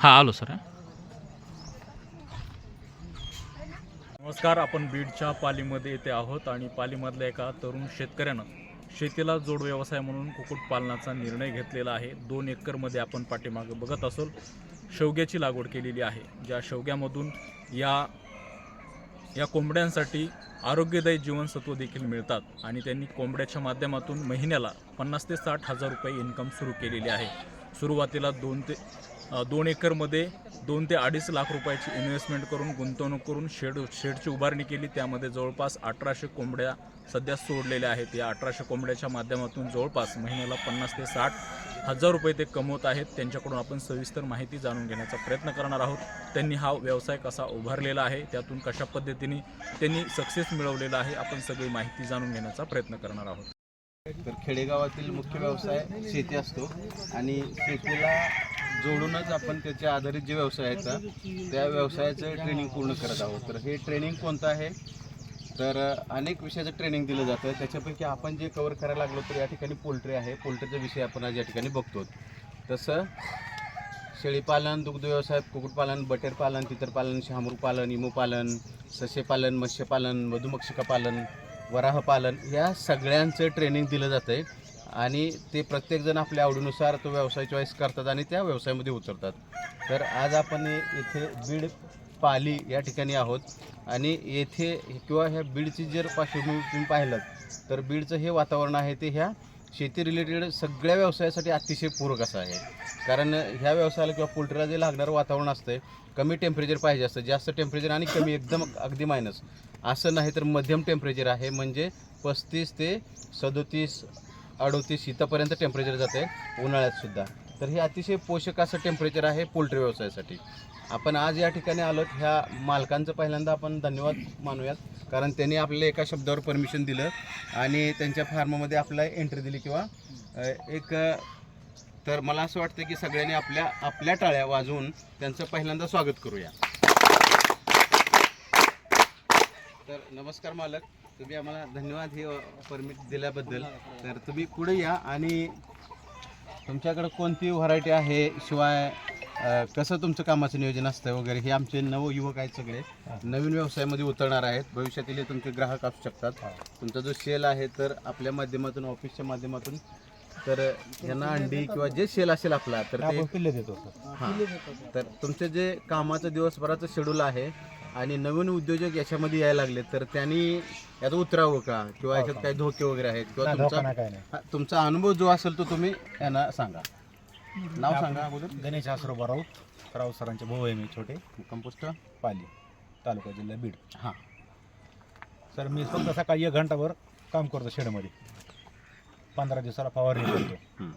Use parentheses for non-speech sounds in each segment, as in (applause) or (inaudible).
हां आलो सर नमस्कार आपण बीडच्या पालीमध्ये येथे आहोत आणि पालीमधल्या एका तरुण शेतकऱ्यानं शेतीला जोड व्यवसाय म्हणून कुक्कुटपालनाचा निर्णय घेतलेला आहे. दोन एकरमध्ये आपण पाठीमागं बघत असोल शेवग्याची लागवड केलेली आहे. ज्या शेवग्यामधून या या कोंबड्यांसाठी आरोग्यदायी जीवनसत्व देखील मिळतात आणि त्यांनी कोंबड्याच्या माध्यमातून महिन्याला पन्नास ते साठ हजार रुपये इन्कम सुरू केलेली आहे. सुरुवातीला दोन ते दोन एकरमध्ये दोन ते अडीच लाख रुपयाची इन्व्हेस्टमेंट करून गुंतवणूक करून शेड शेडची उभारणी केली. त्यामध्ये जवळपास अठराशे कोंबड्या सध्या सोडलेल्या आहेत. या अठराशे कोंबड्याच्या माध्यमातून जवळपास महिन्याला पन्नास ते साठ हजार रुपये ते कमवत आहेत. त्यांच्याकडून आपण सविस्तर माहिती जाणून घेण्याचा प्रयत्न करणार आहोत. त्यांनी हा व्यवसाय कसा उभारलेला आहे त्यातून कशा पद्धतीने त्यांनी सक्सेस मिळवलेला आहे आपण सगळी माहिती जाणून घेण्याचा प्रयत्न करणार आहोत. तर खेडेगावातील मुख्य व्यवसाय शेती असतो आणि शेतीला जोडूनच आपण त्याच्या आधारित जे व्यवसाय आहेत त्या व्यवसायाचं ट्रेनिंग पूर्ण करत आहोत. तर हे ट्रेनिंग कोणतं आहे? तर अनेक विषयाचं ट्रेनिंग दिलं जातं. त्याच्यापैकी आपण जे कवर करायला लागलो तर या ठिकाणी पोल्ट्री आहे. पोल्ट्रीचा विषय आपण आज या ठिकाणी बघतो तसं शेळीपालन दुग्ध व्यवसाय कुक्कुटपालन बटेरपालन तितरपालन शहामृपालन इमूपालन सस्यपालन मत्स्यपालन मधुमक्षिका पालन वराहपालन या सगळ्यांचं ट्रेनिंग दिलं जातं आहे आणि ते प्रत्येकजण आपल्या आवडीनुसार तो व्यवसाय चॉईस करतात आणि त्या व्यवसायामध्ये उतरतात. तर आज आपण इथे बीड पाली या ठिकाणी आहोत आणि येथे किंवा ह्या बीडची जर पार्श्वभूमी तुम्ही पाहिलं तर बीडचं हे वातावरण आहे ते ह्या शेती रिलेटेड सगळ्या व्यवसायासाठी अतिशय पूरक असं आहे. कारण ह्या व्यवसायाला किंवा पोल्ट्रीला जे लागणारं वातावरण असतं कमी टेम्परेचर पाहिजे असतं जास्त टेम्परेचर आणि कमी एकदम अगदी मायनस असं नाही तर मध्यम टेम्परेचर आहे म्हणजे पस्तीस ते सदोतीस अडोतीस इथंपर्यंत टेम्परेचर जाते उन्हाळ्यात सुद्धा. तर हे अतिशय पोषक असं टेम्परेचर आहे पोल्ट्री व्यवसायासाठी. आपण आज या ठिकाणी आलोत ह्या मालकांचं पहिल्यांदा आपण धन्यवाद मानूयात कारण त्यांनी आपल्याला एका शब्दावर परमिशन दिलं आणि त्यांच्या फार्ममध्ये आपल्याला एंट्री दिली किंवा एक तर मला असं वाटतं की सगळ्यांनी आपल्या आपल्या टाळ्या वाजवून त्यांचं पहिल्यांदा स्वागत करूया. तर नमस्कार मालक. तुम्ही आम्हाला धन्यवाद हे परमिट दिल्याबद्दल. तर तुम्ही पुढे या आणि तुमच्याकडे कोणती व्हरायटी आहे शिवाय अ, कसं तुमचं कामाचं नियोजन असतं वगैरे हे आमचे नवयुवक आहेत सगळे. नवीन व्यवसायामध्ये उतरणार आहेत. भविष्यातील हे तुमचे ग्राहक असू शकतात. तुमचा जो सेल आहे तर आपल्या माध्यमातून ऑफिसच्या माध्यमातून तर यांना अंडी किंवा जे सेल असेल आपला तर ते पिल्ले देतो हां. तर तुमचे जे कामाचं दिवसभराचं शेड्यूल आहे आणि नवीन उद्योजक याच्यामध्ये यायला लागले तर त्यांनी याचं उतरावं का? किंवा याच्यात काही धोके वगैरे आहेत? किंवा तुमचा हा, तुमचा अनुभव जो असेल तो तुम्ही यांना सांगा. नाव सांगा अगोदर. गणेश आसरोबा राऊत राऊत सरांचे भाऊ आहे मी छोटे. कंपोस्ट. पाली तालुका जिल्हा बीड. हां. सर मी फक्त सकाळी एक घंटाभर काम करतो शेडमध्ये. पंधरा दिवसाला फवारणी करतो. हं.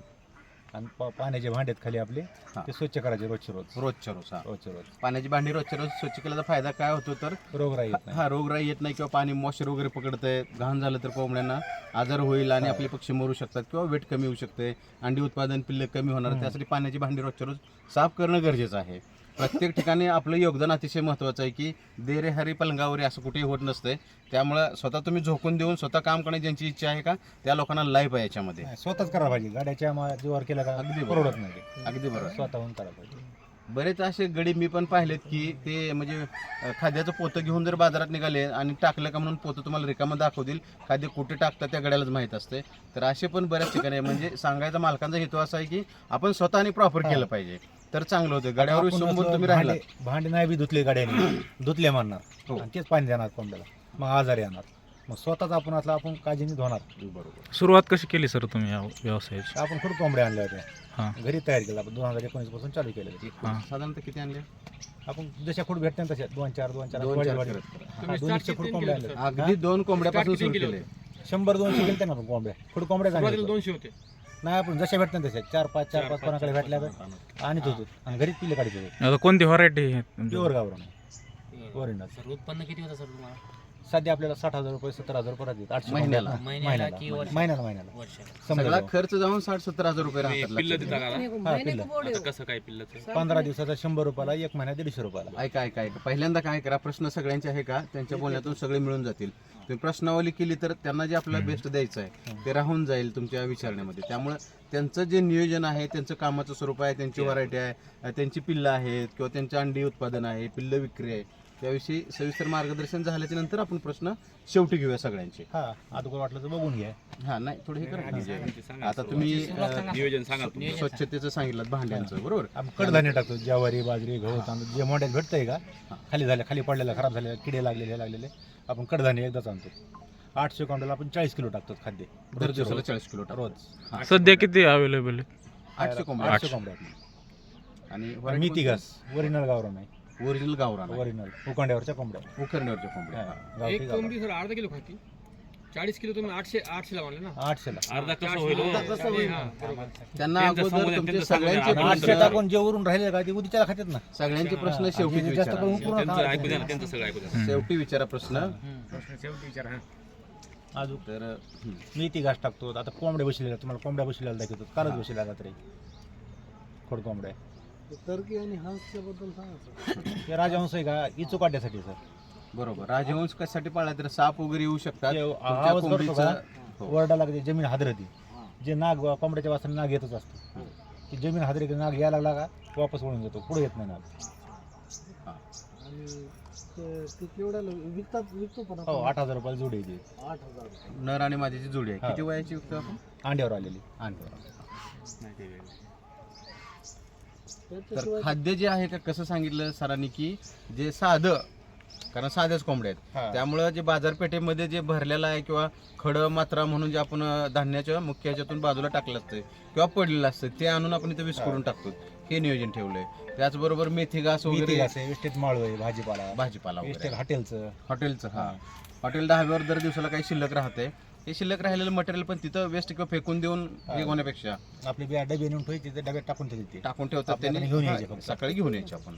आणि प- पाण्याचे भांडेत खाली आपले हा. ते स्वच्छ करायचे रोजचे रोज. रोजच्या रोज हा. रोजचे रोज. पाण्याची भांडी रोजच्या रोज स्वच्छ केल्याचा फायदा काय होतो तर? रोगराई येत नाही. हा रोगराई येत नाही किंवा पाणी मॉइश्चर वगैरे पकडतंय घाण झालं तर कोंबड्यांना आजार होईल आणि आपले पक्षी मरू शकतात किंवा वेट कमी होऊ शकते अंडी उत्पादन पिल्ले कमी होणार त्यासाठी पाण्याची भांडी रोजच्या रोज साफ करणं गरजेचं आहे. प्रत्येक ठिकाणी आपलं योगदान अतिशय महत्त्वाचं आहे की देरे हरी पलंगावरी असं कुठेही होत नसतंय त्यामुळं स्वतः तुम्ही झोकून देऊन स्वतः काम करण्याची ज्यांची इच्छा आहे का त्या लोकांना लाईफ आहे याच्यामध्ये. स्वतःच करायला पाहिजे. गाड्याच्या जीवावर केलं का अगदी परवडत नाही. अगदी बरोबर. स्वतःहून करायला पाहिजे. बरेच असे गडी मी पण पाहिलेत की ते म्हणजे खाद्याचं पोतं घेऊन जर बाजारात निघाले आणि टाकलं का म्हणून पोतं तुम्हाला रिकामं दाखवतील खाद्य कुठे टाकतात त्या गड्यालाच माहीत असते. तर असे पण बऱ्याच ठिकाणी. म्हणजे सांगायचा मालकांचा हेतू असा आहे की आपण स्वतःने प्रॉपर केलं पाहिजे. तर चांगलं होतं. गड्यावर आपण विसंबून असं तुम्ही राहिला भांडे भांडे नाही बी धुतले गाड्याने. (clears throat) धुतले म्हणणार. हो. आणि तेच पाणी देणार कोंबड्याला. मग आजारी येणार. मग स्वतःच आपण असला आपण काळजीने धुणार. बरोबर. सुरुवात कशी केली सर तुम्ही या व्यवसायाची? आपण खूप कोंबड्या आणल्या होत्या. हां. घरी तयार केलं आपण दोन हजार एकोणीसपासून चालू केलं ते. हां. साधारणतः किती आणले आपण जशा फूड भेटतात तशा. दोन चार दोन चार. दोन वाढी- चार वाढी. करत करत. हा, दोनशे फूड कोंबड्या आणल्या. अगदी दोन कोंबड्यापासून सुरू केले? शंभर दोनशे गेले ना आपण कोंबड्या. फूड कोंबड्या आणल्या दोनशे होते. नाही आपण जशा भेटतात तशा चार पाच चार पाच कोणाकडे भेटल्या तर आणत होतो आणि घरीच पिल्ले काढत होतो आता कोणती व्हरायटी प्युअर गावरान. ओरिजिनल सर उत्पन्न किती होतं सर तुम्हाला? सध्या आपल्याला साठ हजार रुपये सत्तर हजार रुपये राहतात आठशे महिन्याला? महिन्याला महिन्याला. की वर्षाला? महिन्याला महिन्याला. समजा सगळा जाऊ. खर्च जाऊन साठ सत्तर हजार रुपये राहतात पिल्ल लक्षात देता घ्या. का हा, पिल्लं. कसं काय पिल्लाचं पंधरा दिवसाचा शंभर रुपयाला एक महिना दीडशे रुपयाला. ऐका ऐका ऐका. पहिल्यांदा काय करा प्रश्न सगळ्यांचे आहे का? त्यांच्या बोलण्यातून सगळे मिळून जातील. तुम्ही प्रश्नावली केली तर त्यांना जे आपल्याला बेस्ट द्यायचं आहे ते राहून जाईल तुमच्या विचारण्यामध्ये. त्यामुळे त्यांचं जे नियोजन आहे त्यांचं कामाचं स्वरूप आहे त्यांची व्हरायटी आहे. त्यांची पिल्लं आहेत किंवा त्यांचं अंडी उत्पादन आहे पिल्लं विक्री आहे त्याविषयी सविस्तर मार्गदर्शन झाल्याच्यानंतर आपण प्रश्न शेवटी घेऊया सगळ्यांचे. हा अगोदर वाटलं तर बघून घ्या. हा नाही थोडं हे करा. म्हणजे आता तुम्ही अ, नियोजन सांगा तुम्ही स्वच्छतेचं सांगितलं भांड्यांचं बरोबर? आपण कडधान्य टाकतो ज्वारी बाजरी गहू तांदूळ जे मोठ्यात भेटतंय का खाली झाले खाली पडलेलं खराब झालेलं किडे लागलेले लागलेले आपण कडधान्य एकदाच आणतो. आठशे काउंटरला आपण चाळीस किलो टाकतो खाद्य. दर दिवसाला चाळीस किलो टाका. रोज. सध्या किती अवेलेबल आहे? आठशे कोंबड्या. आठशे कोंबड्या. आणि मेथी घास ओरिजिनल गावरान आहे. ओरिजिनल गावरान आहे. ओरिजिनल. उकांड्यावरच्या कोंबड्या. उकरण्यावरच्या कोंबड्या. हा. गावठी एक गावरान. कोंबडी सर अर्धा किलो खाती. चाळीस किलो तुम्ही आठशे आठशे लावले ना? आठशेला. अर्धा कसं होईल? हो? हा, बरोबर. त्यांना त्यांचं अगोदर समुदाय, तुमचे त्यांचं समुदाय सगळ्यांचे आठशे प्रश्न टाकून जे उरून राहिले का ते उद्याच्याला खात्यात ना. सगळ्यांचे प्रश्न शेवटी जास्त करून विचारा. पूर्ण त्यांचं ऐकू द्या ना त्यांचं सगळं ऐकू द्या. शेवटी विचारा प्रश्न. अजून तर हं. मेथी घास टाकतो. आता कोंबड्या बसलेल्या तुम्हाला कोंबड्या बसलेल्या दाखवतो. कालच बसलेल्या रात्री खोड कोंबड्या. टर्की आणि हंसच्याबद्दल सांगा ते राजहंस आहे का? इचू काढण्यासाठी सर. बरोबर. राजवंश कशासाठी पाळला तर साप वगैरे येऊ शकतात. ते तुमच्या आवाज करतो कोंबडीचं का ओरडा लागते जमीन हादरती. जे नाग कोंबड्याच्या वासाने नाग येतच असतो. की जमीन हादरी की नाग यायला लागला का? वापस वळून जातो. पुढे येत नाही नाग. आणि ते ते केवढ्याला विकतात विकतो पण हो आठ हजार रुपयाला जोडी आहे ती. आठ हजार नर आणि माझ्याची जोडी आहे. हा. किती वयाची आपण? अंड्यावर आलेली. अंड्यावर. तर खाद्य जे आहे का कसं सांगितलं सरांनी की जे साधं कारण साध्याच कोंबड्या आहेत. त्यामुळं जे बाजारपेठेमध्ये जे भरलेलं आहे किंवा खडं मात्रा म्हणून जे आपण धान्याच्या मुख्य ह्याच्यातून बाजूला टाकलं असतं किंवा पडलेलं असतं ते आणून आपण इथं विस्करून टाकतो हे नियोजन ठेवलंय. त्याचबरोबर मेथी घास वगैरे माळव भाजीपाला. भाजीपाला हॉटेलचं. हॉटेलचं हा. हॉटेल ढाब्यावर दर दिवसाला काही शिल्लक राहते. हे शिल्लक राहिलेलं मटेरियल पण तिथं वेस्ट किंवा फेकून देऊन हे होण्यापेक्षा. आपली बिया डबे नेऊन ठेवायची ते डब्यात टाकून ठेवते टाकून ठेवतात आपल्याकडे त्यांनी. घेऊन यायचे हा, फक्त. सकाळी घेऊन यायचे आपण.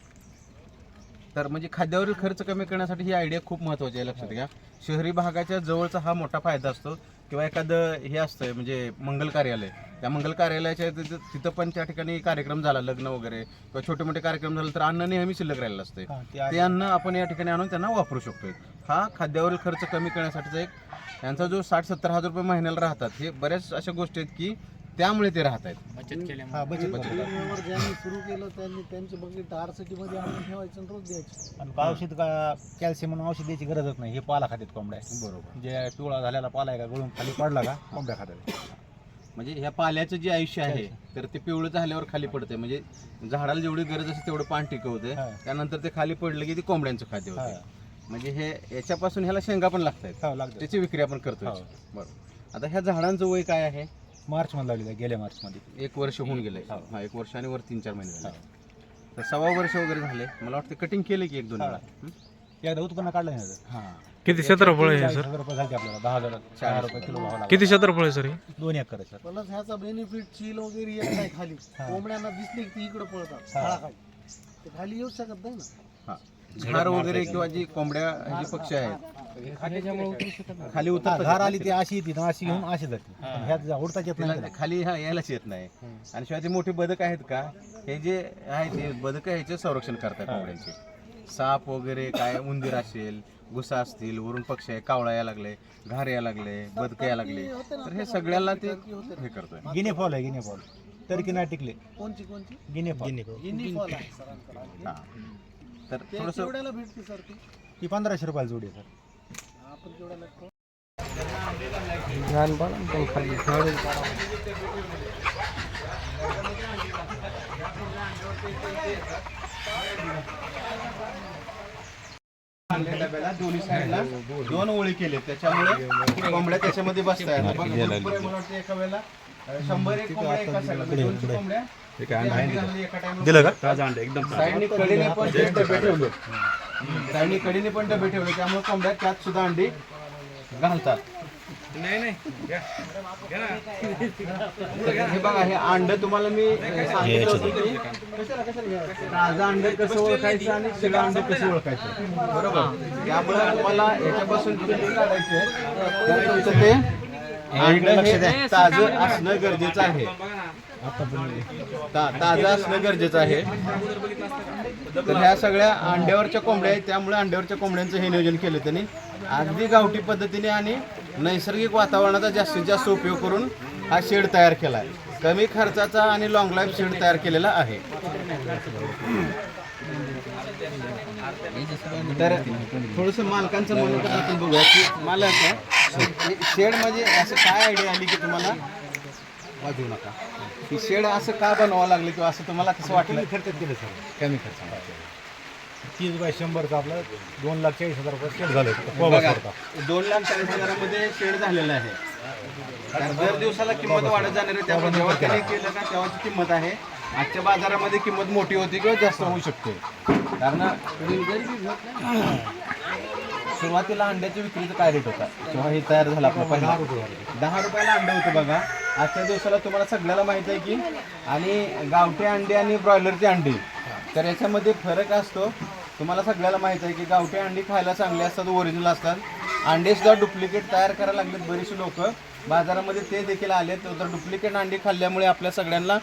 तर म्हणजे खाद्यावरील खर्च कमी करण्यासाठी ही आयडिया खूप महत्वाची आहे लक्षात घ्या. शहरी भागाच्या जवळचा हा मोठा फायदा असतो. किंवा एखादं हे असतं म्हणजे मंगल कार्यालय. त्या मंगल कार्यालयाच्या तिथं तिथं पण त्या ठिकाणी कार्यक्रम झाला लग्न वगैरे. किंवा छोटे मोठे कार्यक्रम झाले तर अन्न नेहमी शिल्लक राहिलेलं असते ते. अन्न आपण या ठिकाणी आणून त्यांना वापरू शकतोय. हा खाद्यावरील खर्च कमी करण्यासाठीचा एक यांचा जो साठ सत्तर हजार रुपये महिन्याला राहतात हे बऱ्याच अशा गोष्टी आहेत की त्यामुळे ते राहत आहेत. बचत केल्यामुळे. हा बचत बचत. करतात. टीव्हीवर ज्यांनी सुरू केलं त्यांनी त्यांचे मध्ये आणून ठेवायचं आणि रोज द्यायचे. आणि का औषध का कॅल्शियम म्हणून औषध द्यायची गरजच नाही. हे पाला खात्यात कोंबड्या. बरोबर. जे पिवळा झालेला पाला आहे का गळून खाली पडला का कोंबड्या खात्यात. म्हणजे ह्या पाल्याचं जे आयुष्य आहे तर ते पिवळं झाल्यावर खाली पडते म्हणजे झाडाला जेवढी गरज असते तेवढं पान टिकवते हा. त्यानंतर ते खाली पडलं की ते कोंबड्यांचं खाद्य. होते म्हणजे हे याच्यापासून ह्याला शेंगा पण लागतात हो लागतं त्याची विक्री आपण करतो हो. बरोबर. आता ह्या झाडांचं वय काय आहे? मार्च मध्ये लावलेलं आहे, गेल्या मार्च मध्ये एक वर्ष होऊन गेलंय. हो. हा एक वर्ष आणि वर तीन चार महिने झाले. तर सव्वा वर्ष वगैरे झाले. मला वाटतं कटिंग केलं की एक दोन हा. वेळा. हं? एकदा उत्पन्न काढलं नाही त्याचं. हा. किती क्षेत्रफळ आहे हे चाळीस सर हजार रुपये झाले आपल्याला. दहा हजार दहा रुपये किलो भाव लागला. किती क्षेत्रफळ आहे सर हे? दोन एकर आहे सर. प्लस ह्याचा बेनिफिट चील वगैरे येत नाही खाली. हा. कोंबड्यांना दिसली की ती इकडे पळतात हा. झाडाखाली ते खाली येऊ शकत नाही ना. हा. झाड वगैरे किंवा जी कोंबड्या जी पक्षी आहेत खाली उतरतात घार आली ती अशी येते ना अशी घेऊन अशी जाते. ह्यात उडताच येत नाही खाली हा यायलाच येत नाही. आणि शिवाय ते मोठे बदक आहेत का? हे जे आहेत ते बदक ह्याचे संरक्षण करतात कोंबड्यांचे साप वगैरे काय उंदीर असेल घुसा असतील वरून पक्षी आहे कावळा यायला लागले घार यायला लागले बदक यायला लागले. तर हे सगळ्याला ते हे करतोय. गिने फॉल आहे गिने फॉल. तरी की नाही टिकले? कोणची कोणची? गिने फॉल. Guinea fall. आहे. तर थोडस केवढ्याला भेटते सर ती? ती पंधराशे रुपयाला जोडी आहे सर. डब्याला दोन्ही साईडला दोन ओळी केले त्याच्यामुळे कोंबड्या त्याच्यामध्ये वाटतं एका वेळेला. शंभर एक कोंबड्या एका साईडला म्हणजे दोनशे कोंबड्या. ते अंडी घालून एका time ला दिलं का? साईडने कडीने पण ते डबे ठेवले. साईडने कडीने पण डबे ठेवले. त्यामुळे कोंबड्या त्यात सुद्धा अंडी घालतात. हे बघा हे अंड तुम्हाला मी अ, सांगितलं होतं की ताजं अंड कसं ओळखायचं आणि शिळं अंड कसं ओळखायचं? बरोबर. त्यामुळे तुम्हाला याच्यापासून किती काढायचे तर तुमचं ते हे ताजं असणं गरजेचं आहे. ता- ताजं असणं गरजेचं आहे. तर ह्या सगळ्या अंड्यावरच्या कोंबड्या आहेत. त्यामुळे अंड्यावरच्या कोंबड्यांचं हे नियोजन केलं त्यांनी. अगदी गावठी पद्धतीने आणि नैसर्गिक वातावरणाचा जास्तीत जास्त उपयोग करून हा शेड तयार केला आहे. कमी खर्चाचा आणि लॉंग लाईफ शेड तयार केलेला आहे. तर थोडंसं मालकांचं म्हणून आपण बघूया की मालक शेड म्हणजे असं काय आयडिया आली की तुम्हाला? वाजवू नका. की शेड असं का बनवावं लागलं किंवा असं तुम्हाला कसं वाटलं? कमी खर्चात केलं सर. कमी खर्च तीस बाय शंभरचं आपलं दोन लाख चाळीस हजार रुपये सेट झालं बघा दोन लाख चाळीस हजारामध्ये शेड झालेलं आहे. दर दिवसाला किंमत वाढत जाणार आहे त्यामुळे जेव्हा त्याने केलं का तेव्हाची किंमत आहे. आजच्या बाजारामध्ये किंमत मोठी होती किंवा जास्त होऊ शकते. कारण सुरुवातीला अंड्याच्या विक्रीचा काय रेट होता? जेव्हा हे तयार झालं आपलं पहिला. दहा रुपयाला अंडं होतं बघा. आजच्या दिवसाला तुम्हाला सगळ्याला माहिती आहे की आणि गावठी अंडे आणि ब्रॉयलरचे अंडे तर याच्यामध्ये फरक असतो. तुम्हाला सगळ्याला माहिती आहे की गावठी अंडी खायला चांगले असतात ओरिजिनल असतात. अंडे सुद्धा डुप्लिकेट तयार करायला लागलेत बरीचशी लोक. बाजारामध्ये ते देखील आले तर डुप्लिकेट अंडी खाल्ल्यामुळे आपल्या सगळ्यांना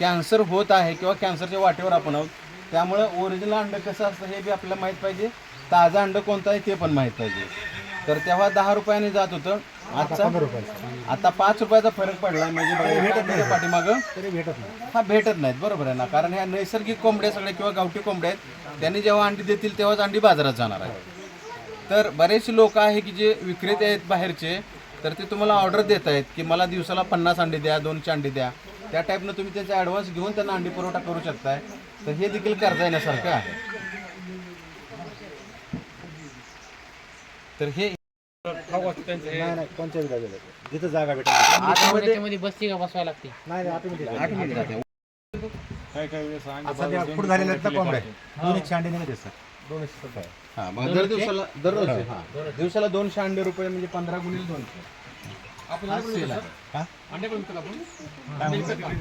कॅन्सर होत आहे किंवा कॅन्सरच्या वाटेवर आपण आहोत. त्यामुळं ओरिजिनल अंडं कसं असतं हे बी आपल्याला माहीत पाहिजे. ताजं अंडं कोणतं आहे ते पण माहीत पाहिजे तर तेव्हा दहा रुपयाने जात होतं. आजचा आता पाच रुपयाचा फरक पडला म्हणजे बघा, भेटत नाही. पाठीमागं तरी भेटत नाही. हा भेटत नाहीत. बरोबर आहे ना? कारण ह्या नैसर्गिक कोंबड्या सगळ्या किंवा गावठी कोंबड्या आहेत त्यांनी जेव्हा अंडी देतील तेव्हाच अंडी बाजारात जाणार आहे तर बरेचसे लोक आहे की जे विक्रेते आहेत बाहेरचे तर ते तुम्हाला ऑर्डर देत आहेत की मला दिवसाला पन्नास अंडी द्या दोनशे अंडी द्या. त्या टाईपनं तुम्ही त्याचा ॲडव्हान्स घेऊन त्यांना अंडी पुरवठा करू शकताय. तर हे देखील करता येण्यासारखं आहे. तर हे नाही जिथं जागा भेटेल आतमध्ये त्याच्यामध्ये बसती का बसवायला लागते. नाही आठ मिनिट सध्या झालेले आहेत ना कोंबड्या. सर. हा मग दर दिवसाला दररोज हा. दिवसाला दोनशे अंडे रुपये म्हणजे पंधरा गुणिले दोनशे. आपण आज सेल आहे. हा? अंडे पण विकतो आपण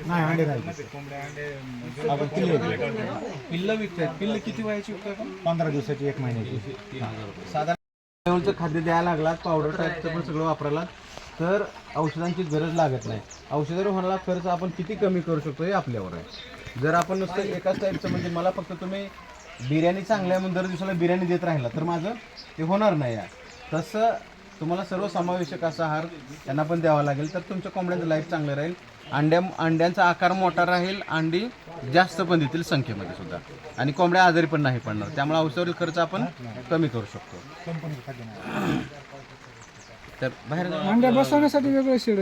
नाही अंडे नाही. आपण किल्ले पिल्ल विकतायत. पिल्ल किती वयाची विकताय आपण? पंधरा दिवसाची एक महिन्याची. साधारण लेवलचं खाद्य द्यायला लागलात पावडर टाईपचं पण सगळं वापरायला तर औषधांची गरज लागत नाही. औषधावर होणारा खर्च आपण किती कमी करू शकतो हे आपल्यावर आहे. जर आपण नुसतं एकाच टाईपचं म्हणजे मला फक्त तुम्ही बिर्याणी चांगल्या म्हणून दर दिवसाला बिर्याणी देत राहिला तर माझं ते होणार नाही तसं तुम्हाला सर्वसमावेशक असा आहार त्यांना पण द्यावा लागेल. तर तुमच्या कोंबड्यांचं लाईफ चांगलं राहील. अंड्या अंड्यांचा आकार मोठा राहील. अंडी जास्त पण देतील संख्येमध्ये सुद्धा. आणि कोंबड्या आजारी पण नाही पडणार. त्यामुळे औषधावरील खर्च आपण कमी करू शकतो. तर बाहेर अंड्या बसवण्यासाठी वेगळं शेड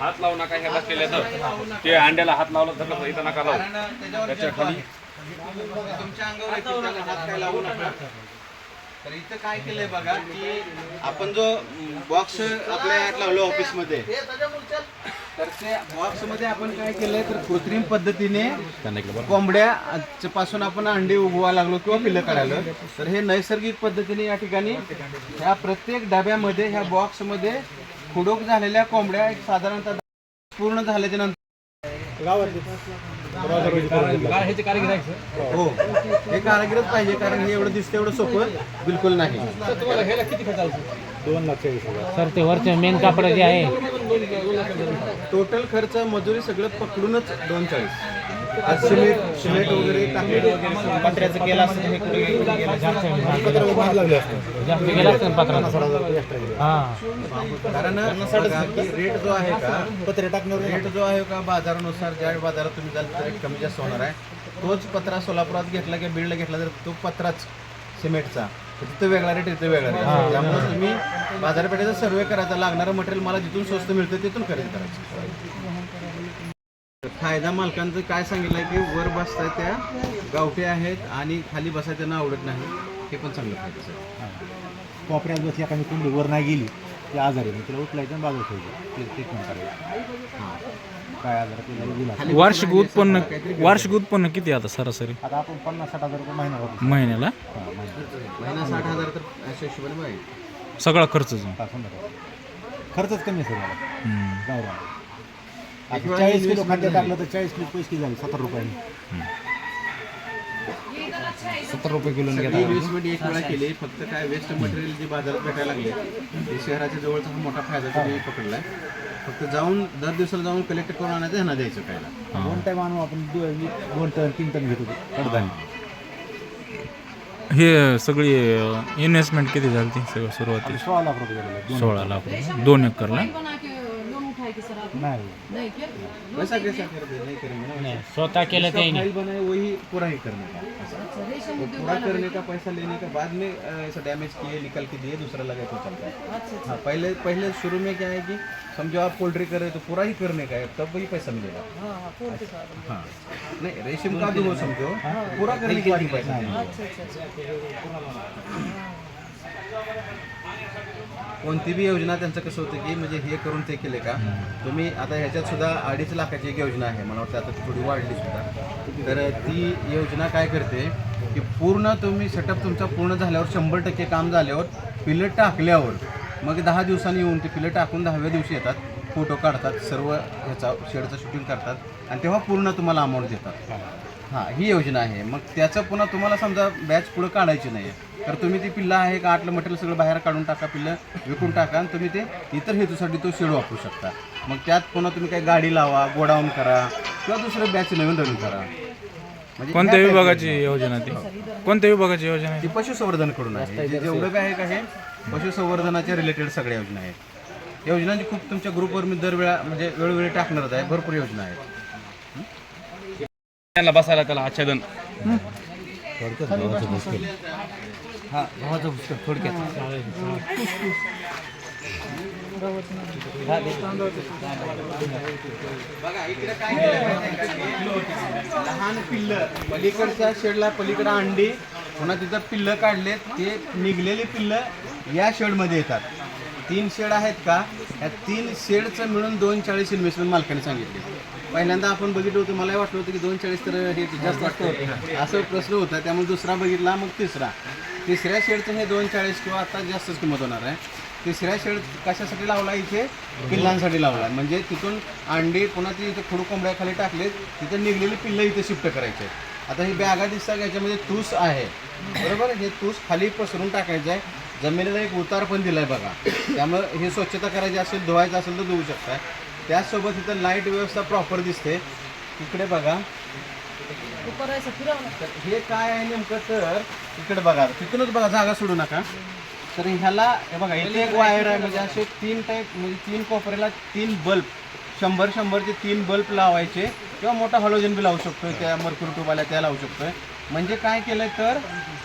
हात लावू नका ह्या बसलेल्या तर. ते अंड्याला हात लावला तर इथं नका लावू. त्याच्याखाली तुमच्या अंगावर हात काय लावू नका. तर इथं काय केलंय बघा की आपण जो बॉक्स आपल्या यात लावलो ऑफिसमध्ये तर त्या बॉक्समध्ये आपण काय केलंय तर कृत्रिम पद्धतीने कोंबड्या पासून आपण अंडी उगवा लागलो किंवा पिल्लं काढायला. तर हे नैसर्गिक पद्धतीने या ठिकाणी ह्या प्रत्येक डब्यामध्ये ह्या बॉक्समध्ये खुडूक झालेल्या कोंबड्या एक साधारणतः पूर्ण झाल्याच्यानंतर ह्याचे कारागीर आहे सर. हो. हे कारागीरच पाहिजे कारण हे एवढं दिसतं एवढं सोपं बिलकुल नाही. तर तुम्हाला ह्याला किती खर्च आला सर? दोन लाख चाळीस हजार. सर ते वरचे मेन कापड जे आहे. टोटल खर्च मजुरी सगळं पकडूनच दोन चाळीस. आज सिमेंट सिमेंट वगैरे टाकले. पत्र्याचं केलं असतं हे कुठे गेलं जास्त पत्र महाग लागले असते. जास्त गेला असतं ना पत्राला पन्नास हजार एक्स्ट्रा गेले हा. कारण बघा की रेट जो आहे का पत्रे टाकण्यावर रेट जो आहे का बाजारानुसार ज्या बाजारात तुम्ही जाल तर कमी जास्त होणार आहे. तोच पत्रा सोलापुरात घेतला किंवा बीडला घेतला तर तो पत्राच सिमेंटचा. तर तिथं वेगळा रेट इथं वेगळा रेट त्यामुळे तुम्ही बाजारपेठेचा सर्वे करायचा लागणारं मटेरियल मला जिथून स्वस्त मिळतं तिथून खरेदी करायचं. फायदा मालकांचं काय सांगितलं आहे की वर बसताय त्या गावठी आहेत आणि खाली बसायला त्यांना आवडत नाही. हे पण चांगलं फायदा आहे. कोपऱ्यात बसली एखादी कुंडी वर नाही गेली ती आजारी आहे. मग तिला उचलायचं आणि बाजूला ठेवायचं ते ट्रीटमेंट करायचं काय आजार तिला दिला खाली वार्षिक बसून उत्पन्न काहीतरी वार्षिक उत्पन्न किती आता सरासरी? आता आपण पन्नास साठ हजार रुपये महिना होतो महिन्याला? महिना साठ हजार तर अशा हिशोबाने सगळा खर्च जो. हा, खर्चच कमी मला हम्म. गावरान. आता चाळीस किलो खाद्य टाकलं तर चाळीस किलो पैसे किती झाले सत्तर रुपयांनी. सत्तर रुपये किलो इन्व्हेस्टमेंट एक वेळा केली फक्त काय वेस्ट मटेरियल जे बाजारात भेटायला लागले ते शहराच्या जवळचा हा मोठा फायदा तुम्ही पकडलाय. फक्त जाऊन दर दिवसाला जाऊन कलेक्ट करून आणायचं ह्यांना द्यायचं खायला. दोन टाइम आणून आपण दो- दोन टन तीन टन घेत होतो कडधान्य. हे सगळी इन्व्हेस्टमेंट किती झाली ती? सगळं सुरुवातीला सोळा लाख रुपये झालेले आहेत. दोन सोळा लाख रुपये. दोन एकरला नाही। वैसा कैसा कर दे नहीं करेंगे ना? स्वतः केलं जिसका ते फ़ाइल बनाए वही पूरा ही करने का। वो पूरा करने का पैसा लेने का बाद में ऐसा डैमेज किए निकल के दिए दूसरा लगा तो चलता है। हाँ पहले पहले शुरू में क्या है कि समझो आप पोल्ट्री कर रहे हो तो पूरा ही करने का है तब वही पैसा मिलेगा। हाँ नहीं रेशम का भी हो समझो पूरा करने के बाद ही पैसा मिलेगा। कोणती बी योजना त्यांचं कसं होतं की म्हणजे हे करून ते केले का? तुम्ही आता ह्याच्यात सुद्धा अडीच लाखाची एक योजना आहे. मला वाटतं आता थोडी वाढली सुद्धा. तर ती योजना काय करते की पूर्ण तुम्ही सेटअप तुमचा पूर्ण झाल्यावर शंभर टक्के काम झाल्यावर पिलं टाकल्यावर मग दहा दिवसांनी येऊन ते पिलं टाकून दहाव्या दिवशी येतात फोटो काढतात सर्व ह्याचा शेडचं शूटिंग करतात आणि तेव्हा पूर्ण तुम्हाला अमाऊंट देतात. हां ही योजना आहे. मग त्याचं पुन्हा तुम्हाला समजा बॅच पुढं काढायची नाही आहे तर तुम्ही ती पिल्लं आहे का? आतलं मटेरियल सगळं बाहेर काढून टाका पिल्लं विकून टाका आणि तुम्ही ते इतर हेतूसाठी तो शेड वापरू शकता. मग त्यात पुन्हा तुम्ही काही गाडी लावा गोडाऊन करा किंवा दुसरं बॅच नवीन रन करा. म्हणजे कोणत्या ह्या विभागाची योजना ती? कोणत्या विभागाची योजना आहे? ती पशुसंवर्धनकडून आहे. जे- जेवढं काय आहे का हे पशुसंवर्धनाच्या रिलेटेड सगळ्या योजना आहेत. योजनांची खूप तुमच्या ग्रुपवर मी दरवेळा म्हणजे वेळोवेळी टाकणारच आहे. भरपूर योजना आहेत. त्यांना बसायला त्याला आच्छादन. हा इकडे पुस्तक थोडक्यात. लहान पिल्लं. पलीकडच्या शेडला पलीकडे अंडी. पुन्हा तिथं पिल्लं काढलेत. ते निघलेली पिल्लं या शेडमध्ये येतात. तीन शेड आहेत का? या तीन शेडचं मिळून दोन चाळीस इन्व्हेस्टमेंट मालकाने सांगितले. पहिल्यांदा आपण बघितलं होतं मलाही वाटलं होतं की दोन चाळीस तर हे जास्त वाटतं असं प्रश्न होता. त्यामुळे दुसरा बघितला मग तिसरा. तिसऱ्या शेडचं हे दोन चाळीस किंवा आता जास्तच किंमत होणार आहे. तिसऱ्या शेड कशासाठी लावला इथे? पिल्लांसाठी लावला. म्हणजे तिथून अंडी पुन्हा ती इथे खुडू कोंबड्या खाली टाकले तिथे निघलेली पिल्लं इथे शिफ्ट करायचे. आता ही बॅगा दिसतात याच्यामध्ये तूस आहे. बरोबर? हे तूस खाली पसरून टाकायचं आहे. जमिनीला एक उतार पण दिला आहे बघा. त्यामुळे हे स्वच्छता करायची असेल धुवायचं असेल तर धुवू शकता त्याचसोबत इथं लाइट व्यवस्था प्रॉपर दिसते. इकडे बघा. तर हे काय आहे नेमकं तर? इकडे बघा तिथूनच बघा जागा सोडू नका. तर ह्याला हे बघा इथे एक वायर आहे म्हणजे असे तीन टाईप म्हणजे तीन कोपऱ्याला तीन बल्ब शंभर शंभरचे तीन बल्ब लावायचे किंवा मोठा हॅलोजन बी लावू शकतोय त्या मरकुर ट्यूबवाला त्या लावू शकतोय. म्हणजे काय केलं तर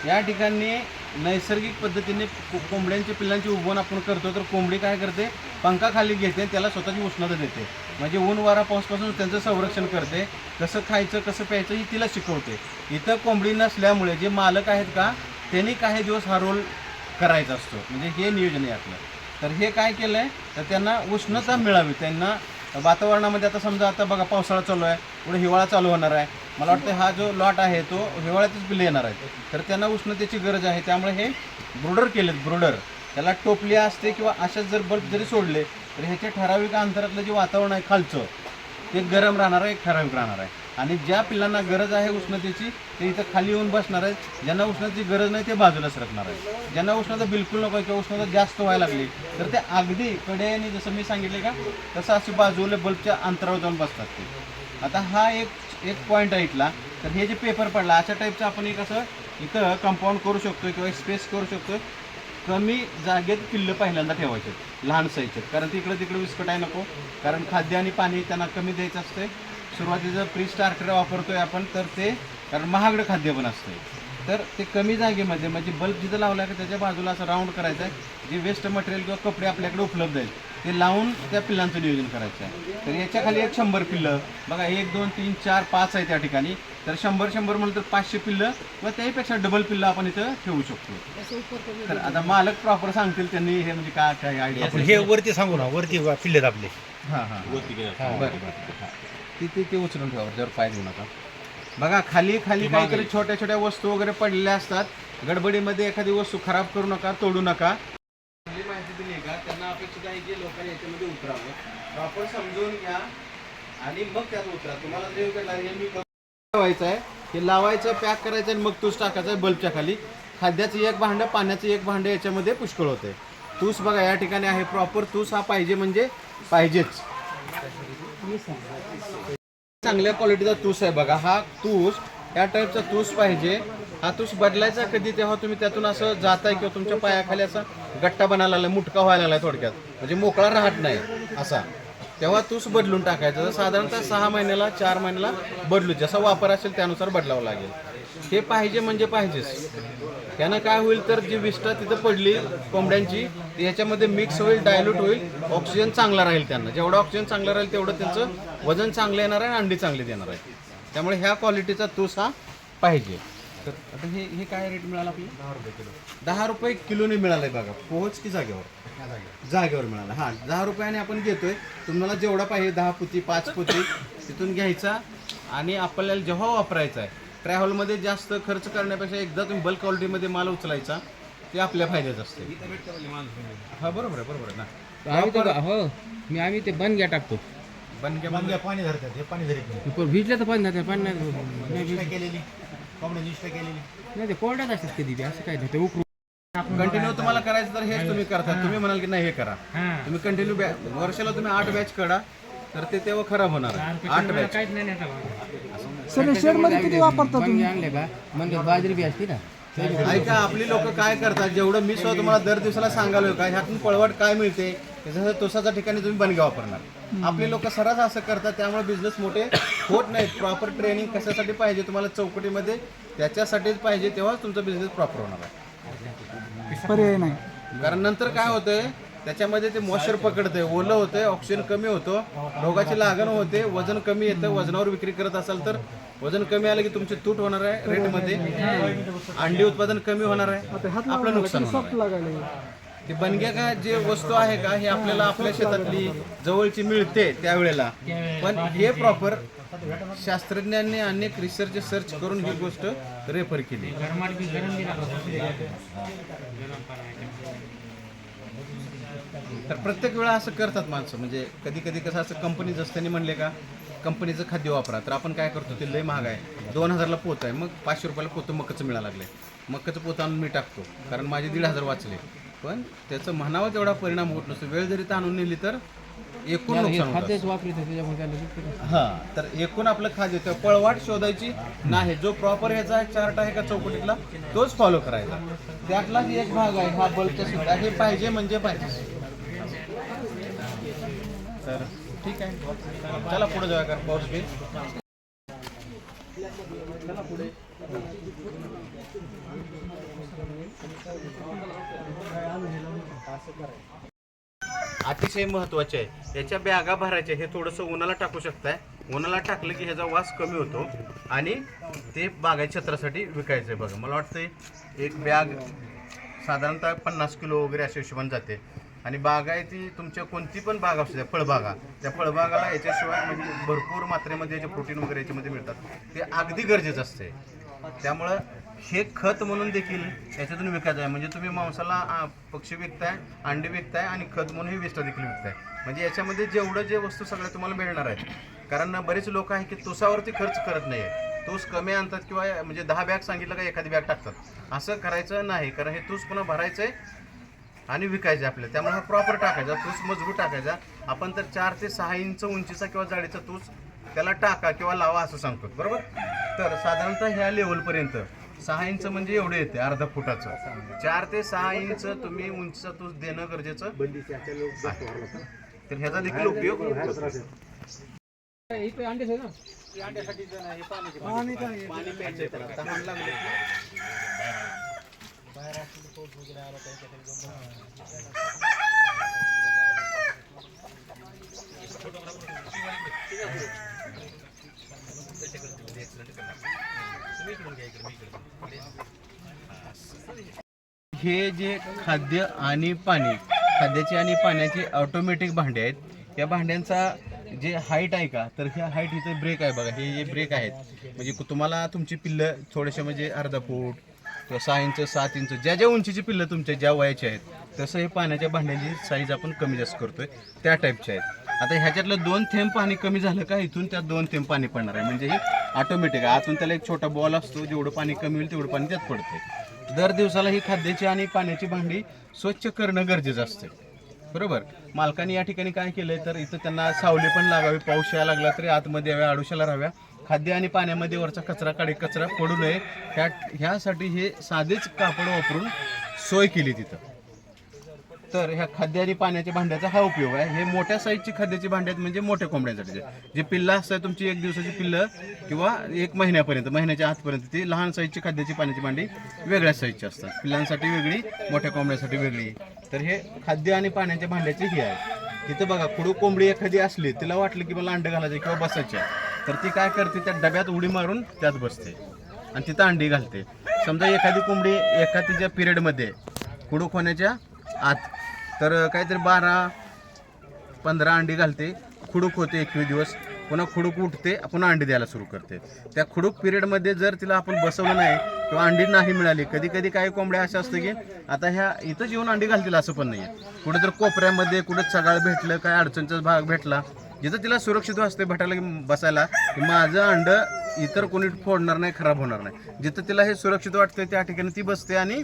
या ठिकाणी नैसर्गिक पद्धतीने को- कोंबड्यांच्या पिल्लांची उगवण आपण करतो तर कोंबडी काय करते? पंखा खाली घेते त्याला स्वतःची उष्णता देते. म्हणजे ऊन वारा पाऊसपासून त्यांचं संरक्षण करते. कसं खायचं कसं प्यायचं ही तिला शिकवते. इथं कोंबडी नसल्यामुळे जे मालक आहेत का त्यांनी काही दिवस हा रोल करायचा असतो. म्हणजे हे नियोजन आहे आपलं. तर हे काय केलं आहे तर त्यांना उष्णता मिळावी. त्यांना वातावरणामध्ये आता समजा आता बघा पावसाळा चालू आहे. पुढे हिवाळा चालू होणार आहे. मला वाटतं हा जो लॉट आहे तो हिवाळ्यातच बिल येणार आहे. तर त्यांना उष्णतेची गरज आहे. त्यामुळे हे ब्रुडर केलेत ब्रुडर त्याला टोपली असते किंवा अशाच जर बल्ब जरी सोडले तर ह्याच्या ठराविक अंतरातलं जे वातावरण आहे खालचं ते गरम राहणार आहे ठराविक राहणार आहे. आणि ज्या पिल्लांना गरज आहे उष्णतेची ते इथं खाली येऊन बसणार आहेत. ज्यांना उष्णतेची गरज नाही ते बाजूला सरकणार आहे ज्यांना उष्णता बिलकुल नको आहे किंवा उष्णता जास्त व्हायला लागली तर ते अगदी कडेने जसं मी सांगितले का तसं असे बाजूला बल्बच्या अंतरावर जाऊन बसतात ते. आता हा एक एक पॉईंट एटला तर हे जे पेपर पडला अशा टाईपचं आपण एक असं इथं कंपाऊंड करू शकतो किंवा स्पेस करू शकतो कमी जागेत किल्लं पहिल्यांदा ठेवायचे लहान साईजचे कारण तिकडे तिकडे विस्कटाय नको. कारण खाद्य आणि पाणी त्यांना कमी द्यायचं असते सुरुवातीचं प्री स्टार्टर वापरतोय आपण तर ते कारण महागडं खाद्य पण असते तर ते कमी जागेमध्ये म्हणजे बल्ब जिथं लावला की त्याच्या बाजूला असं राऊंड करायचं आहे. जे वेस्ट मटेरियल किंवा कपडे आपल्याकडे उपलब्ध आहेत ते लावून त्या पिल्लांचं नियोजन करायचं आहे. तर याच्या खाली एक शंभर पिल्लं. बघा एक दोन तीन चार पाच आहे त्या ठिकाणी. तर शंभर शंभर म्हणलं तर पाचशे पिल्लं किंवा त्याहीपेक्षा डबल पिल्लं आपण इथं ठेवू शकतो. तर आता मालक प्रॉपर सांगतील त्यांनी हे म्हणजे काय काय आयडिया हे वरती सांगू ना वरती पिल्लेत आपले हां हां बरं बरं. हां. ती ती ते उचलून ठेवा जर पाय देऊ नका. बघा खाली खाली काहीतरी छोट्या छोट्या वस्तू वगैरे पडलेल्या असतात. गडबडीमध्ये एखादी वस्तू खराब करू नका तोडू नका. पाहिजे लोकांनी याच्यामध्ये उतरावं. प्रॉपर समजून घ्या आणि मग त्यात उतरा. तुम्हाला जे लावायचं आहे हे लावायचं पॅक करायचं आणि मग तूस टाकायचं आहे बल्बच्या खाली. खाद्याचं एक भांडं पाण्याचं एक भांडं याच्यामध्ये पुष्कळ होते. तूस बघा या ठिकाणी आहे. प्रॉपर तूस हा पाहिजे म्हणजे पाहिजेच. चांगल्या क्वालिटीचा तूस आहे बघा हा तूस या टाईपचा तूस पाहिजे. हा तूस बदलायचा कधी तेव्हा तुम्ही त्यातून असं जाताय किंवा तुमच्या पायाखाली असा गट्टा बनायला लागला मुटका व्हायला लागला थोडक्यात. म्हणजे मोकळा राहत नाही असा. तेव्हा तूस बदलून टाकायचा. तर साधारणतः सहा महिन्याला चार महिन्याला बदलू. जसा वापर असेल त्यानुसार बदलावं लागेल. हे पाहिजे म्हणजे पाहिजेच. त्यानं काय होईल तर जी विष्ठा तिथं पडली कोंबड्यांची याच्यामध्ये मिक्स होईल डायल्यूट होईल ऑक्सिजन चांगला राहील त्यांना. जेवढं ऑक्सिजन चांगलं राहील तेवढं त्यांचं वजन चांगलं येणार आहे आणि अंडी चांगली देणार आहे. त्यामुळे ह्या क्वालिटीचा तूस हा पाहिजे. तर आता हे हे काय रेट मिळाला आपल्याला? दहा रुपये किलो. दहा रुपये किलोने मिळालंय बघा. पोहोच की जागेवर. जागेवर मिळाला. हां दहा रुपयाने आपण घेतोय. तुम्हाला जेवढा पाहिजे दहा पुती पाच पुती तिथून घ्यायचा आणि आपल्याला जेव्हा वापरायचा आहे ट्रॅव्हलमध्ये जास्त खर्च करण्यापेक्षा एकदा तुम्ही बल्क क्वालिटीमध्ये माल उचलायचा ते आपल्या फायद्यात असते. हा बरोबर आहे बरोबर आहे ना. आम्ही तर हो मी आम्ही ते बंद घ्या टाकतो. बनग्या बांधल्या पाणी धरतात हे पाणी धरीत नाही. पण भिजलं तर पाणी जातं पाणी नाही नाही निष्ठा केलेली कोंबड्या निष्ठा केलेली. नाही ते कोरड्यात असतात कधी असं काय नाही ते उकरू कंटिन्यू तुम्हाला करायचं तर हेच तुम्ही करता. तुम्ही म्हणाल की नाही हे करा. तुम्ही कंटिन्यू वर्षाला तुम्ही आठ बॅच करा तर ते तेव्हा खराब होणार. आहे आठ बॅच काहीच नाही नाही सर शेडमध्ये किती वापरता तुम्ही? आणले का? म्हणजे बाजरी बी असते ना. ऐका आपली लोक काय करतात? जेवढं मी सुद्धा तुम्हाला दर दिवसाला सांगालोय का ह्यातून पळवट काय मिळते? जसं तोसाच्या ठिकाणी तुम्ही बनगे वापरणार. आपले लोक सरस असं करतात त्यामुळे बिझनेस मोठे होत नाहीत. प्रॉपर ट्रेनिंग कशासाठी पाहिजे तुम्हाला चौकटीमध्ये? त्याच्यासाठीच पाहिजे तेव्हाच तुमचा बिझनेस प्रॉपर होणार आहे. पर्याय नाही. कारण नंतर काय होतंय? त्याच्यामध्ये ते मॉइश्चर पकडतंय ओलं होतंय ऑक्सिजन कमी होतो रोगाची लागण होते वजन कमी येतं वजनावर विक्री करत असाल तर वजन कमी आलं की तुमचे तूट होणार आहे रेटमध्ये. अंडी उत्पादन कमी होणार आहे. आपलं नुकसान होणार आहे. ते बनग्या का जे वस्तू आहे का हे आपल्याला आपल्या शेतातली जवळची मिळते त्यावेळेला. पण हे प्रॉपर शास्त्रज्ञांनी अनेक रिसर्च सर्च करून ही गोष्ट रेफर केली. तर प्रत्येक वेळा असं करतात माणसं. म्हणजे कधी कधी कसं असं कंपनी जसं त्यांनी म्हणले का कंपनीचं खाद्य वापरा. तर आपण काय करतो ते लय महाग आहे. दोन हजारला पोत आहे मग पाचशे रुपयाला पोतं मक्काचं मिळायला लागले मक्काचं पोतं आणून मी टाकतो कारण माझे दीड हजार वाचले. पण त्याचं म्हणावा तेवढा परिणाम होत नसतो. वेळ जरी ताणून नेली तर एकूण नुकसान होतं. हा तर एकूण आपलं खाद्य तर पळवाट शोधायची नाही. जो प्रॉपर ह्याचा चार्ट आहे का चौकटीतला तोच फॉलो करायचा. त्यातला एक भाग आहे हा बल्बचा सुद्धा. हे पाहिजे म्हणजे पाहिजे. तर ठीक आहे. चला पुढे जाऊया कारण पाऊस घेईल अतिशय महत्त्वाचे आहे. याच्या बॅगा भरायच्या हे थोडंसं उन्हाला टाकू शकताय. उन्हाला टाकलं की ह्याचा वास कमी होतो आणि ते बागाय छत्रासाठी विकायचं आहे बघा. मला वाटतं एक बॅग साधारणतः पन्नास किलो वगैरे अशा हिशोबाने जाते. आणि बागायती तुमच्या कोणती पण बाग असू द्या फळबागा. त्या फळबागाला याच्याशिवाय म्हणजे भरपूर मात्रेमध्ये याचे प्रोटीन वगैरे याच्यामध्ये मिळतात. ते अगदी गरजेचं असते. त्यामुळं हे खत म्हणून देखील याच्यातून विकायचं आहे. म्हणजे तुम्ही मांसाला पक्षी विकताय अंडी विकताय आणि खत म्हणून हे वेस्ट देखील विकताय. म्हणजे याच्यामध्ये जेवढं जे वस्तू सगळ्या तुम्हाला मिळणार आहेत. कारण बरेच लोक आहे की तुसावरती खर्च करत नाही तूस कमी आणतात किंवा म्हणजे दहा बॅग सांगितलं का एखादी बॅग टाकतात. असं करायचं नाही. कारण हे तूस पुन्हा भरायचं आहे आणि विकायचे आपल्याला. त्यामुळे हा प्रॉपर टाकायचा तूस मजबूत टाकायचा. आपण तर चार ते सहा इंच उंचीचा किंवा जाडीचा तूस त्याला टाका किंवा लावा असं सांगतो बरोबर? तर साधारणतः ह्या लेवलपर्यंत सहा इंच म्हणजे एवढे येते अर्धा फुटाचं. चार ते सहा इंच तुम्ही उंचीचा तूस देणं गरजेचं. तर ह्याचा देखील उपयोग होतो. हे जे खाद्य आणि पाणी खाद्याची आणि पाण्याची ऑटोमॅटिक भांडे आहेत या भांड्यांचा जे हाईट आहे का? तर ह्या हाईट इथे ब्रेक आहे बघा. हे जे ब्रेक आहेत म्हणजे तुम्हाला तुमची पिल्लं थोडेसे म्हणजे अर्धा फूट किंवा सहा इंच सात इंच ज्या ज्या उंचीची पिल्लं तुमच्या ज्या वयाची आहेत तसं हे पाण्याच्या भांड्याची साईज आपण कमी जास्त करतोय त्या टाईपच्या आहेत. आता ह्याच्यातलं दोन थेंब पाणी कमी झालं का इथून त्यात दोन थेंब पाणी पडणार आहे. म्हणजे हे ऑटोमॅटिक आहे. आतून त्याला एक छोटा बॉल असतो जेवढं पाणी कमी होईल तेवढं पाणी त्यात पडतंय. दर दिवसाला ही खाद्याची आणि पाण्याची भांडी स्वच्छ करणं गरजेचं असतं. बरोबर? मालकाने या ठिकाणी काय केलंय तर इथं त्यांना सावली पण लागावी पाऊस यायला लागला तरी आतमध्ये याव्या आडुशाला राहाव्या. खाद्य आणि पाण्यामध्ये वरचा कचरा काढी कचरा पडू नये. ह्या ह्यासाठी हे साधेच कापड वापरून सोय केली तिथं. तर ह्या खाद्य आणि पाण्याच्या भांड्याचा हा उपयोग आहे. हे मोठ्या साईजची खाद्याची भांडी आहेत म्हणजे मोठ्या कोंबड्यांसाठी जे पिल्लं असतात तुमची एक दिवसाची पिल्लं किंवा एक महिन्यापर्यंत महिन्याच्या आतपर्यंत ती लहान साईजची खाद्याची पाण्याची भांडी वेगळ्या साईजची असतात. पिल्लांसाठी वेगळी मोठ्या कोंबड्यासाठी वेगळी. तर हे खाद्य आणि पाण्याच्या भांड्याची ही आहे. तिथं बघा कुडू कोंबडी एखादी असली तिला वाटलं की मला अंडं घालायचं किंवा बसायचे तर ती काय करते त्या डब्यात उडी मारून त्यात बसते आणि तिथं अंडी घालते. समजा एखादी कोंबडी एका तिच्या पिरियडमध्ये कुडूक होण्याच्या आत तर काहीतरी बारा पंधरा अंडी घालते खुडूक होते एकवीस दिवस पुन्हा खुडूक उठते पुन्हा अंडी द्यायला सुरू करते. त्या खुडूक पिरियडमध्ये जर तिला आपण बसवलं नाही किंवा अंडी नाही मिळाली कधी कधी काही कोंबड्या अशा असतं की आता ह्या इथंच येऊन अंडी घालतील असं पण नाही आहे कुठं तर कोपऱ्यामध्ये कुठं सगाळ भेटलं काय अडचणचा भाग भेटला जिथं तिला सुरक्षित असते भेटायला बसायला की माझं अंड इतर कोणी फोडणार नाही खराब होणार नाही. जिथं तिला हे सुरक्षित वाटते त्या ठिकाणी ती बसते आणि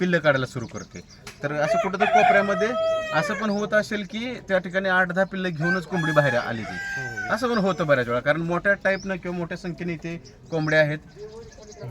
पिल्लं काढायला सुरू करते. तर असं कुठं तर कोपऱ्यामध्ये असं पण होत असेल की त्या ठिकाणी आठ दहा पिल्लं घेऊनच कोंबडी बाहेर आली ती. असं पण होतं बऱ्याच वेळा कारण मोठ्या टाईपनं किंवा मोठ्या संख्येने इथे कोंबड्या आहेत.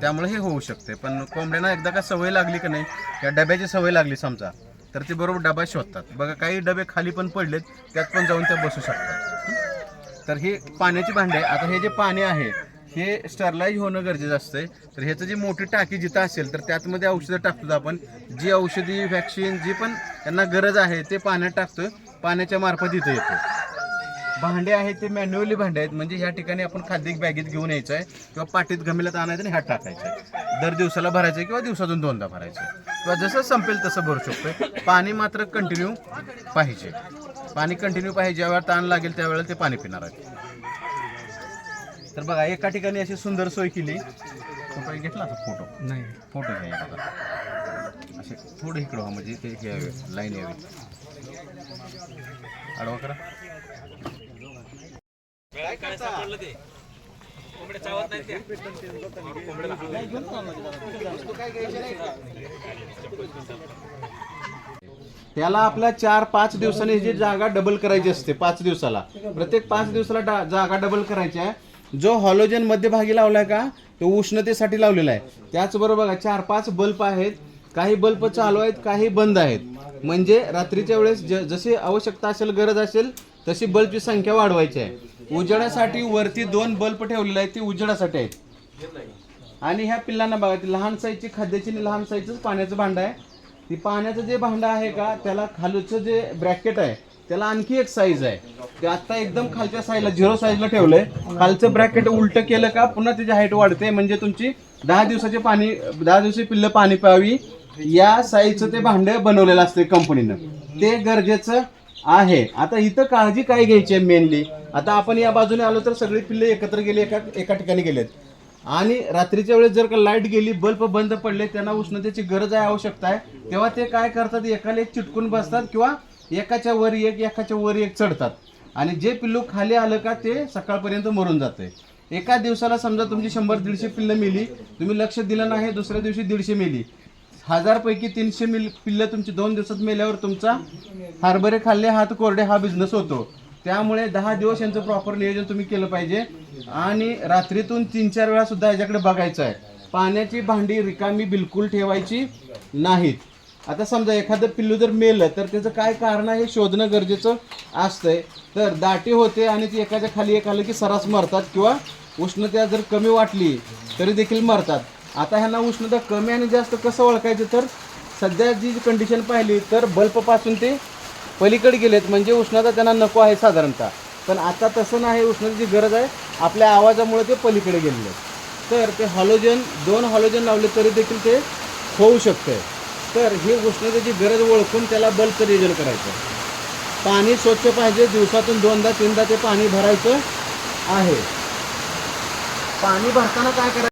त्यामुळे हे होऊ शकते पण कोंबड्यांना एकदा का सवय लागली का नाही या डब्याची सवय लागली समजा तर ते बरोबर डबा शोधतात. बघा काही डबे खाली पण पडलेत त्यात पण जाऊन त्या बसू शकतात. तर हे पाण्याची भांडी आहे. आता हे जे पाणी आहे हे स्टरलाइज होणं गरजेचं असतंय. तर ह्याचं जी मोठी टाकी जिथं असेल तर त्यातमध्ये औषधं टाकतो आपण. जी औषधी व्हॅक्सिन जी पण त्यांना गरज आहे ते पाण्यात टाकतो पाण्याच्या मार्फत इथं येतो भांडे आहेत ते मॅन्युअली भांडे आहेत. म्हणजे ह्या ठिकाणी आपण खाद्य बॅगेत घेऊन यायचं आहे किंवा पाटीत गमिलात आणायचं आणि ह्यात टाकायचं आहे दर दिवसाला भरायचं आहे किंवा दिवसातून दोनदा भरायचं आहे. किंवा जसं संपेल तसं भरू शकतोय. पाणी मात्र कंटिन्यू पाहिजे. पाणी कंटिन्यू पाहिजे. ज्यावेळेला ताण लागेल त्यावेळेला ते पाणी पिणार आहे. तर बघा एका ठिकाणी अशी सुंदर सोय केली. घेतला होता फोटो नाही. फोटो घ्या एखादा असे थोडं इकडं म्हणजे ते लाईन यावी. आडवा करा. त्याला आपल्या चार पाच दिवसांनी जी जागा डबल करायची असते पाच दिवसाला. प्रत्येक पाच दिवसाला डा- जागा डबल करायची आहे. जो हॉलोजन मध्यभागी लावलाय का तो उष्णतेसाठी लावलेला आहे. त्याचबरोबर बघा चार पाच बल्ब आहेत. काही बल्ब चालू आहेत काही बंद आहेत. म्हणजे रात्रीच्या वेळेस ज जशी आवश्यकता असेल गरज असेल तशी बल्बची संख्या वाढवायची आहे. उजेडासाठी वरती दोन बल्ब ठेवलेले आहेत ते उजेडासाठी आहेत. आणि ह्या पिल्लांना बघा ती लहान साईजची खाद्याची आणि लहान साईजच पाण्याचं भांडं आहे. ती पाण्याचं जे भांडं आहे का त्याला खालचं जे ब्रॅकेट आहे त्याला आणखी एक साईज आहे. ते आता एकदम खालच्या साईजला झिरो साईजला ठेवलंय. खालचं ब्रॅकेट उलट केलं का पुन्हा त्याची हाईट वाढते. म्हणजे तुमची दहा दिवसाचे पाणी दहा दिवसाची पिल्लं पाणी प्यावी. या साईजचं ते भांडं बनवलेलं असते कंपनीनं ते गरजेचं आहे. आता इथं काळजी काय घ्यायची आहे मेनली आता आपण या बाजूने आलो तर सगळे पिल्ले एकत्र गेले एका एका ठिकाणी गेलेत. आणि रात्रीच्या वेळेस जर का लाइट गेली बल्ब बंद पडले त्यांना उष्णतेची गरज आहे आवश्यकता आहे. तेव्हा ते काय करतात? एकाला एक चिटकून बसतात किंवा एकाच्या वर एक एकाच्या वर एक चढतात. आणि जे पिल्लू खाली आलं का ते सकाळपर्यंत मरून जाते. एका दिवसाला समजा तुमची शंभर दीडशे पिल्लं मिली तुम्ही लक्ष दिलं नाही दुसऱ्या दिवशी दीडशे मिली. हजारपैकी तीनशे मिल पिल्लं तुमची दोन दिवसात मेल्यावर तुमचा हरभरे खाल्ले हात कोरडे हा बिझनेस होतो. त्यामुळे दहा दिवस यांचं प्रॉपर नियोजन तुम्ही केलं पाहिजे. आणि रात्रीतून तीन चार वेळा सुद्धा याच्याकडे बघायचं आहे. पाण्याची भांडी रिकामी बिलकुल ठेवायची नाहीत. आता समजा एखादं पिल्लू जर मेलं तर त्याचं काय कारण आहे हे शोधणं गरजेचं असतंय. तर दाटी होते आणि ती एकाच्या खाली एक आलं की सरास मरतात किंवा उष्णता जर कमी वाटली तरी देखील मरतात. आता ह्यांना उष्णता कमी आणि जास्त कसं ओळखायचं तर सध्या जी कंडिशन पाहिली तर बल्बपासून ते पलीकडे गेलेत म्हणजे उष्णता त्यांना नको आहे साधारणतः. पण आता तसं नाही उष्णतेची गरज आहे. आपल्या आवाजामुळे ते पलीकडे गेलेले आहेत. तर ते हॉलोजन दोन हॉलोजन लावले तरी देखील ते होऊ शकते तर ही उष्णतेची गरज ओळखून त्याला बल्बचं रिजन करायचं पाणी स्वच्छ पाहिजे दिवसातून दोनदा तीनदा ते पाणी भरायचं आहे. पाणी भरताना काय करायचं?